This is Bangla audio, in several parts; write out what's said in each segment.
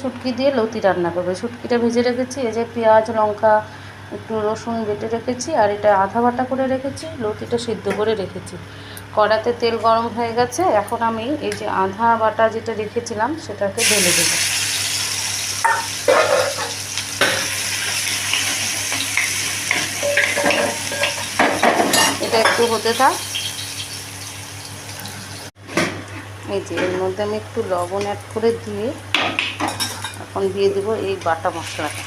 শুটকি দিয়ে লতি রান্না করবে। শুটকিটা ভেজে রেখেছি, এই যে পেঁয়াজ, লঙ্কা, একটু রসুন বেটে রেখেছি, আর এটা আধা বাটা করে রেখেছি, লতিটা সিদ্ধ করে রেখেছি। কড়াতে তেল গরম হয়ে গেছে, এখন আমি এই যে আধা বাটা যেটা রেখেছিলাম, সেটাকে ঢেলে দেবো। এটা একটু হতে থাক। এই যে, এর মধ্যে আমি একটু লবণ অ্যাড করে দিয়ে এখন দিয়ে দেবো এই বাটা মশলাটা।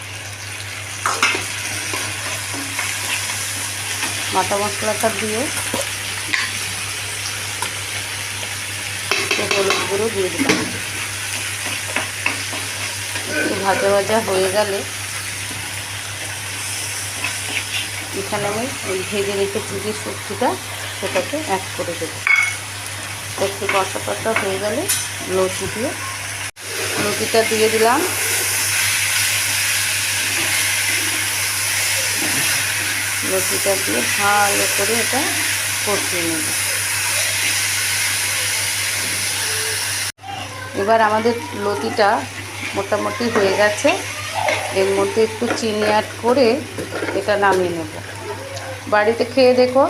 বাটা মশলাটা দিয়ে হলুদ গুঁড়ো দিয়ে দিলাম। ভাজা ভাজা হয়ে গেলে এখানে আমি ভেজে রেখেছি যে সবজিটা, সেটাকে অ্যাড করে দেবো। একটু কষা কষা হয়ে গেলে লতি দিয়ে, লতিটা দিয়ে দিলাম। লতিটা দিয়ে ভালো করে এটা কষিয়ে নেব। এবার আমাদের লতিটা মোটামুটি হয়ে গেছে। এর মধ্যে একটু চিনি অ্যাড করে এটা নামিয়ে নেব। বাড়িতে খেয়ে দেখো,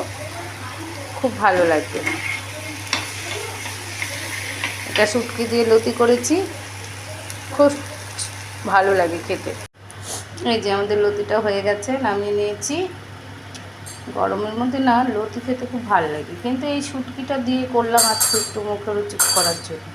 খুব ভালো লাগবে। এটা শুটকি দিয়ে লতি করেছি। খুব ভালো লাগে খেতে। এই যে আমাদের লতিটা হয়ে গেছে, নামিয়ে নিয়েছি। গরমের মধ্যে না লতি খেতে খুব ভালো লাগে। কিন্তু এই শুটকিটা দিয়ে করলাম আজকে একটু মুখে রুচি করার জন্য।